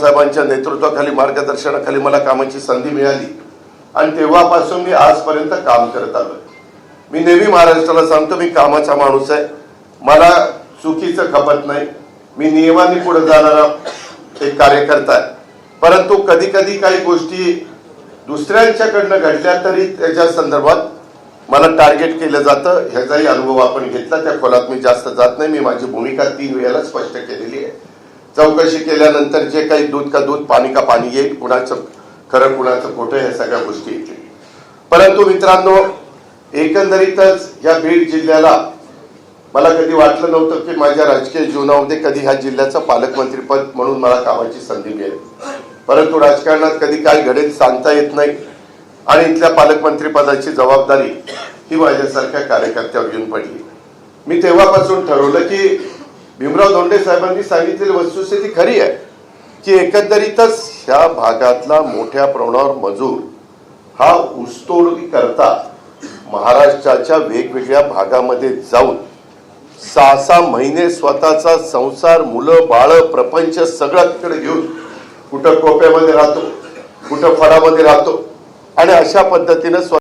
साहेबांच्या नेतृत्वाखाली मार्गदर्शनाखाली मला कामाची संधी मिळाली. आणि तेव्हापासून मी आजपर्यंत काम करत आलो मी नेहमी महाराष्ट्राला सांगतो मी कामाचा माणूस आहे. मला चुकीचं खपत नाही. मी नियमाने पुढे जाणारा एक कार्यकर्ता आहे. परंतु कधी कधी काही गोष्टी दुसऱ्यांच्याकडनं घडल्या तरी त्याच्या संदर्भात मला टार्गेट केलं जातं. ह्याचाही अनुभव आपण घेतला. त्या खोलात मी जास्त जात नाही. मी माझी भूमिका तीन वेळेला स्पष्ट केली चौकशी केल्यानंतर जे काही दूध का दूध पाणी का पाणी येईल कुणाचं खरं कुणाचं खोटं या सगळ्या गोष्टी येतील. परंतु मित्रांनो एकंदरीतच या बीड जिल्ह्याला मला कधी वाटलं नव्हतं की माझ्या राजकीय जीवनामध्ये कधी ह्या जिल्ह्याचं पालकमंत्रीपद म्हणून मला कामाची संधी मिळेल. परंतु राजकारणात कधी काय घडेल सांगता येत नाही. आणि इथल्या पालकमंत्रीपदाची जबाबदारी ही माझ्यासारख्या कार्यकर्त्यावर येऊन पडली. मी तेव्हापासून ठरवलं की भीमराव धोंडे साहेबांनी सांगितलेली वस्तुस्थिती खरी आहे की एकंदरीतच ह्या भागातला मोठ्या प्रमाणावर मजूर हा ऊसतोड करता महाराष्ट्राच्या वेगवेगळ्या भागामध्ये जाऊन सहा सहा महिने स्वतःचा संसार मुलं बाळ प्रपंच सगळं तिकडे घेऊन कुठं कोप्यामध्ये राहतो कुठं फडामध्ये राहतो आणि अशा पद्धतीनं स्व